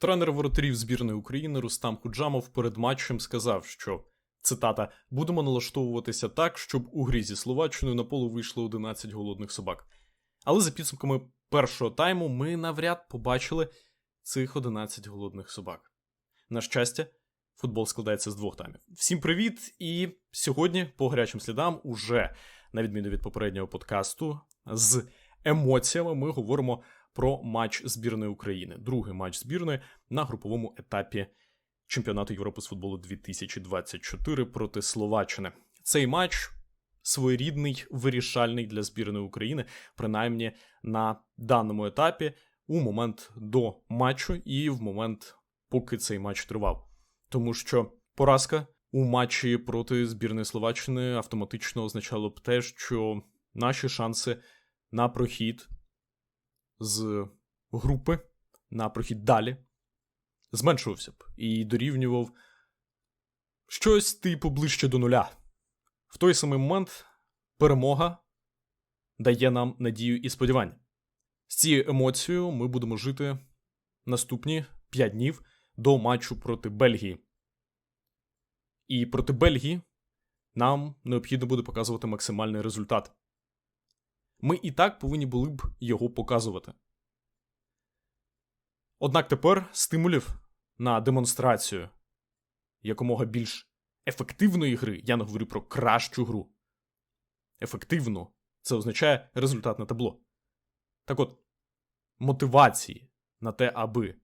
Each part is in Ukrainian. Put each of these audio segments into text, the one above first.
Тренер воротарів збірної України Рустам Худжамов перед матчем сказав, що цитата: будемо налаштовуватися так, щоб у грі зі Словаччиною на поле вийшло 11 голодних собак. Але за підсумками першого тайму ми навряд побачили цих 11 голодних собак. На щастя, футбол складається з двох таймів. Всім привіт! І сьогодні, по гарячим слідам, уже на відміну від попереднього подкасту, з емоціями ми говоримо про матч збірної України. Другий матч збірної на груповому етапі чемпіонату Європи з футболу 2024 проти Словаччини. Цей матч своєрідний вирішальний для збірної України, принаймні на даному етапі, у момент до матчу і в момент, поки цей матч тривав. Тому що поразка у матчі проти збірної Словаччини автоматично означало б те, що наші шанси на прохід з групи на прохід далі зменшувався б і дорівнював щось типу ближче до нуля. В той самий момент перемога дає нам надію і сподівання. З цією емоцією ми будемо жити наступні 5 днів до матчу проти Бельгії. І проти Бельгії нам необхідно буде показувати максимальний результат. Ми і так повинні були б його показувати. Однак тепер стимулів на демонстрацію якомога більш ефективної гри, я не говорю про кращу гру. Ефективно це означає результат на табло. Так от, мотивації на те, аби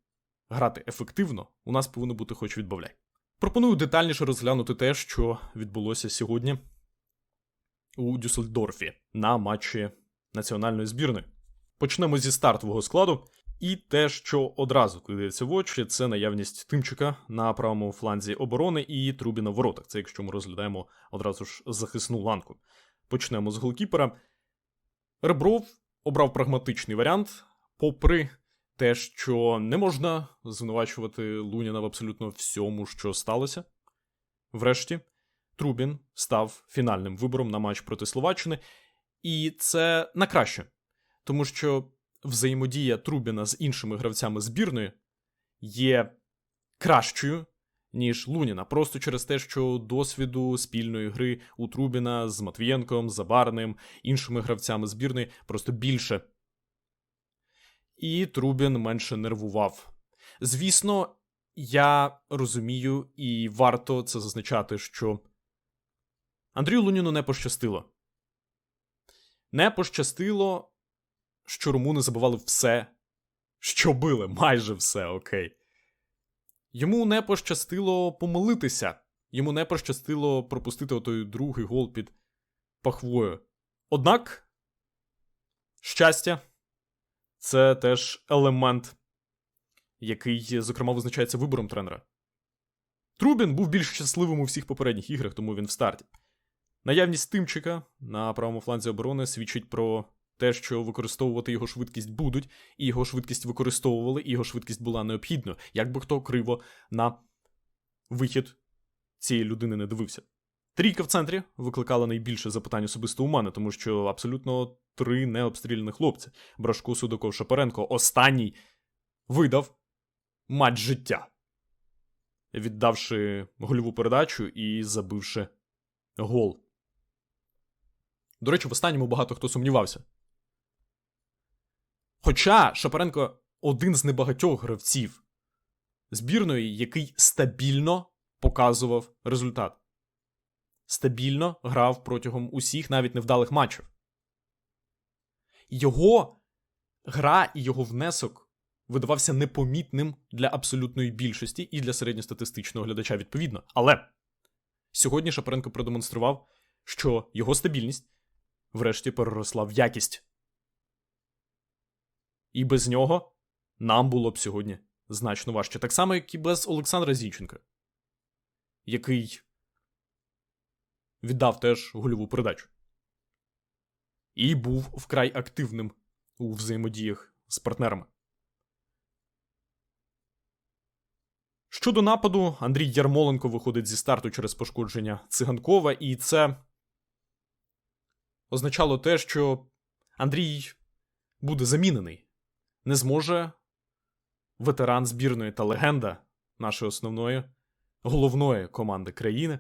грати ефективно, у нас повинно бути хоч відбавляй. Пропоную детальніше розглянути те, що відбулося сьогодні у Дюссельдорфі на матчі національної збірної. Почнемо зі стартового складу. І те, що одразу кидається в очі, це наявність тимчика на правому фланзі оборони і Трубіна в воротах. Це якщо ми розглядаємо одразу ж захисну ланку. Почнемо з голкіпера. Ребров обрав прагматичний варіант, попри те, що не можна звинувачувати Луніна в абсолютно всьому, що сталося. Врешті, Трубін став фінальним вибором на матч проти Словаччини, і це на краще, тому що взаємодія Трубіна з іншими гравцями збірної є кращою, ніж Луніна, просто через те, що досвіду спільної гри у Трубіна з Матвієнком, Забарним, іншими гравцями збірної просто більше. І Трубін менше нервував. Звісно, я розумію, і варто це зазначати, що Андрію Луніну не пощастило. Не пощастило, що румуни забували все, що били, майже все окей. Йому не пощастило помилитися, йому не пощастило пропустити отой другий гол під пахвою. Однак, щастя, це теж елемент, який, зокрема, визначається вибором тренера. Трубін був більш щасливим у всіх попередніх іграх, тому він в старті. Наявність тимчика на правому фланзі оборони свідчить про те, що використовувати його швидкість будуть, і його швидкість використовували, і його швидкість була необхідною, як би хто криво на вихід цієї людини не дивився. Трійка в центрі викликала найбільше запитань особисто у мене, тому що абсолютно три необстріляні хлопці: Брашко, Судаков, Шапаренко. Останній видав матч життя, віддавши гольову передачу і забивши гол. До речі, в останньому багато хто сумнівався. Хоча Шапаренко один з небагатьох гравців збірної, який стабільно показував результат. Стабільно грав протягом усіх навіть невдалих матчів. Його гра і його внесок видавався непомітним для абсолютної більшості і для середньостатистичного глядача відповідно. Але сьогодні Шапаренко продемонстрував, що його стабільність врешті переросла в якість. І без нього нам було б сьогодні значно важче. Так само, як і без Олександра Зінченка, який віддав теж гольову передачу. І був вкрай активним у взаємодіях з партнерами. Щодо нападу, Андрій Ярмоленко виходить зі старту через пошкодження циганкова, і це означало те, що Андрій буде замінений, не зможе ветеран збірної та легенда нашої основної головної команди країни,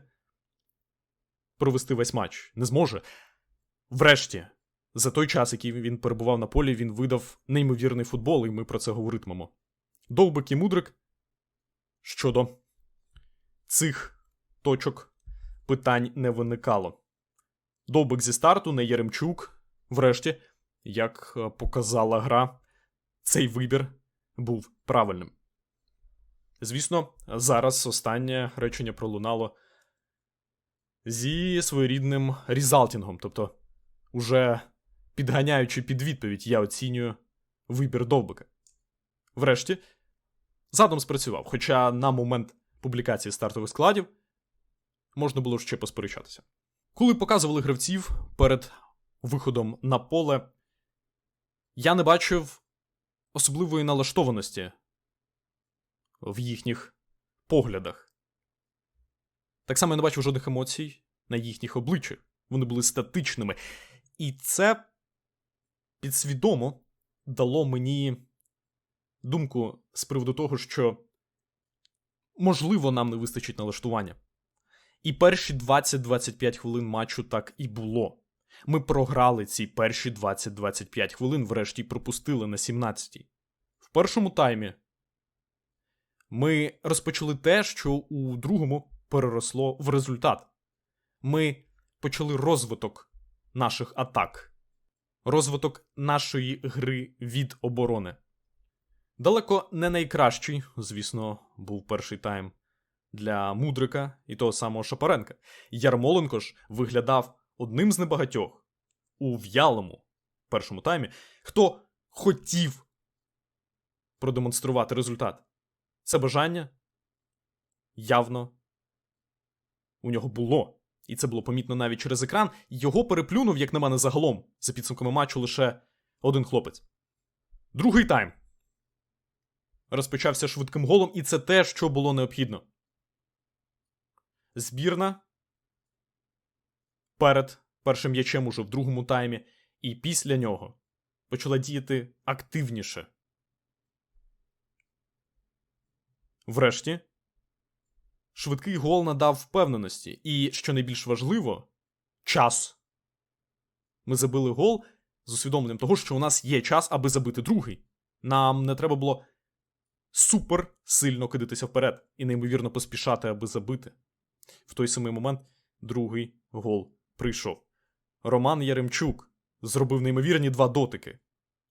провести весь матч не зможе. Врешті, за той час, який він перебував на полі, він видав неймовірний футбол, і ми про це говоритимемо. Довбик і мудрик щодо цих точок питань не виникало. Довбик зі старту, не Яремчук. Врешті, як е, показала гра, цей вибір був правильним. Звісно, зараз останнє речення пролунало зі своєрідним різалтінгом, тобто, уже підганяючи під відповідь, я оцінюю вибір довбика. Врешті, задум спрацював, хоча на момент публікації стартових складів можна було ще посперечатися. Коли показували гравців перед виходом на поле, я не бачив особливої налаштованості в їхніх поглядах. Так само я не бачив жодних емоцій на їхніх обличчях. Вони були статичними. І це підсвідомо дало мені думку з приводу того, що можливо нам не вистачить налаштування. І перші 20-25 хвилин матчу так і було. Ми програли ці перші 20-25 хвилин, врешті пропустили на 17-й. В першому таймі ми розпочали те, що у другому переросло в результат. Ми почали розвиток наших атак, розвиток нашої гри від оборони. Далеко не найкращий, звісно, був перший тайм для Мудрика і того самого Шапаренка. Ярмоленко ж виглядав одним з небагатьох у в'ялому першому таймі, хто хотів продемонструвати результат. Це бажання явно у нього було. І це було помітно навіть через екран. Його переплюнув, як на мене, загалом, за підсумками матчу лише один хлопець. Другий тайм. Розпочався швидким голом, і це те, що було необхідно. Збірна перед першим м'ячем уже в другому таймі, і після нього почала діяти активніше. Врешті, швидкий гол надав впевненості, і, що найбільш важливо, час. Ми забили гол з усвідомленням того, що у нас є час, аби забити другий. Нам не треба було супер сильно кидатися вперед і неймовірно поспішати, аби забити. В той самий момент другий гол прийшов. Роман Яремчук зробив неймовірні два дотики.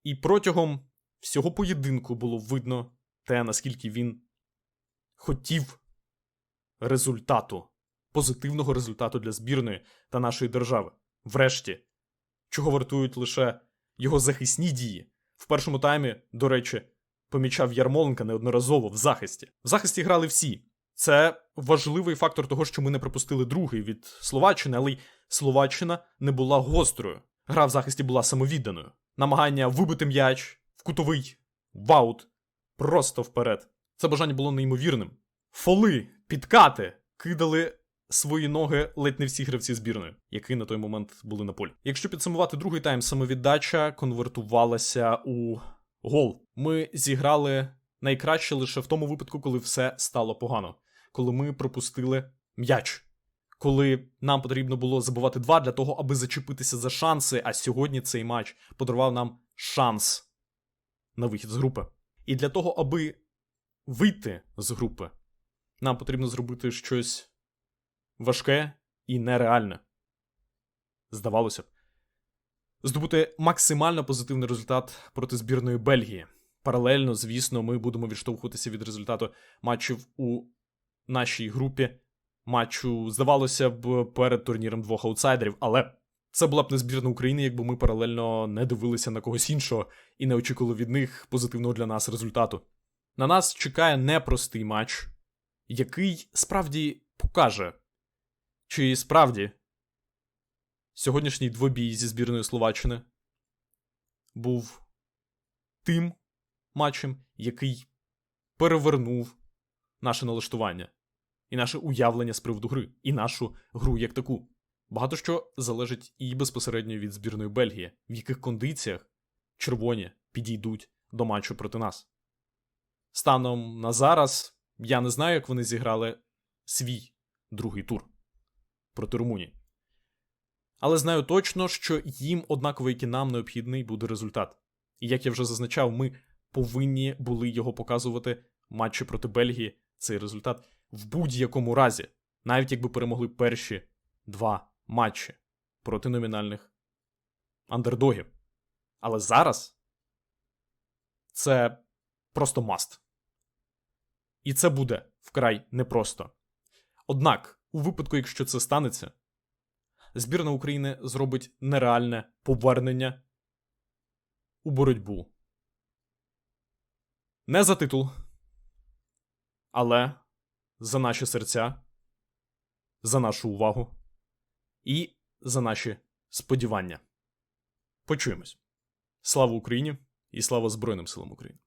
І протягом всього поєдинку було видно те, наскільки він хотів результату, позитивного результату для збірної та нашої держави. Врешті, чого вартують лише його захисні дії. В першому таймі, до речі, помічав Ярмоленка неодноразово в захисті. В захисті грали всі. Це важливий фактор того, що ми не пропустили другий від Словаччини, але й Словаччина не була гострою. Гра в захисті була самовідданою. Намагання вибити м'яч в кутовий ваут просто вперед. Це бажання було неймовірним. Фоли, підкати кидали свої ноги ледь не всі гравці збірної, які на той момент були на полі. Якщо підсумувати другий тайм, самовіддача конвертувалася у гол. Ми зіграли найкраще лише в тому випадку, коли все стало погано, коли ми пропустили м'яч. Коли нам потрібно було забувати два для того, аби зачепитися за шанси, а сьогодні цей матч подарував нам шанс на вихід з групи. І для того, аби вийти з групи, нам потрібно зробити щось важке і нереальне. Здавалося б, здобути максимально позитивний результат проти збірної Бельгії. Паралельно, звісно, ми будемо відштовхуватися від результату матчів у нашій групі. Матчу, здавалося б, перед турніром двох аутсайдерів, але це була б не збірна України, якби ми паралельно не дивилися на когось іншого і не очікували від них позитивного для нас результату. На нас чекає непростий матч, який справді покаже, чи справді сьогоднішній двобій зі збірною Словаччини був тим матчем, який перевернув наше налаштування і наше уявлення з приводу гри, і нашу гру як таку. Багато що залежить і безпосередньо від збірної Бельгії, в яких кондиціях червоні підійдуть до матчу проти нас. станом на зараз я не знаю, як вони зіграли свій другий тур проти Румунії. Але знаю точно, що їм однаково, як і нам, необхідний буде результат. І як я вже зазначав, ми повинні були його показувати матчі проти Бельгії. Цей результат в будь-якому разі, навіть якби перемогли перші два матчі проти номінальних андердогів. Але зараз це просто маст. І це буде вкрай непросто. Однак, у випадку, якщо це станеться, збірна України зробить нереальне повернення у боротьбу. Не за титул, але за наші серця, за нашу увагу і за наші сподівання. Почуємось. Слава Україні і слава Збройним силам України!